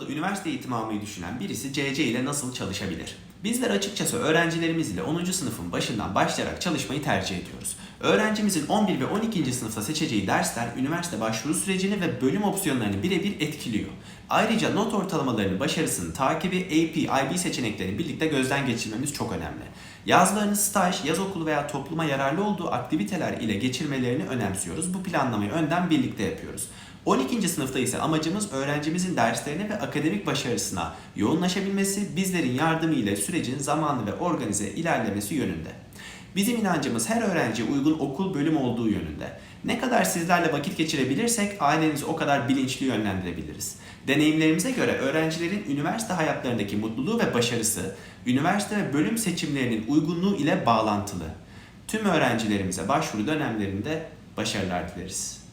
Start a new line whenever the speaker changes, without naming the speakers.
da üniversite eğitimi almayı düşünen birisi CC ile nasıl çalışabilir? Bizler açıkçası öğrencilerimiz ile 10. sınıfın başından başlayarak çalışmayı tercih ediyoruz. Öğrencimizin 11 ve 12. sınıfta seçeceği dersler üniversite başvuru sürecini ve bölüm opsiyonlarını birebir etkiliyor. Ayrıca not ortalamalarını, başarısını, takibi, AP, IB seçeneklerini birlikte gözden geçirmemiz çok önemli. Yazlarını staj, yaz okulu veya topluma yararlı olduğu aktiviteler ile geçirmelerini önemsiyoruz. Bu planlamayı önden birlikte yapıyoruz. 12. sınıfta ise amacımız öğrencimizin derslerine ve akademik başarısına yoğunlaşabilmesi, bizlerin yardımı ile sürecin zamanlı ve organize ilerlemesi yönünde. Bizim inancımız her öğrenciye uygun okul bölüm olduğu yönünde. Ne kadar sizlerle vakit geçirebilirsek ailenizi o kadar bilinçli yönlendirebiliriz. Deneyimlerimize göre öğrencilerin üniversite hayatlarındaki mutluluğu ve başarısı, üniversite ve bölüm seçimlerinin uygunluğu ile bağlantılı. Tüm öğrencilerimize başvuru dönemlerinde başarılar dileriz.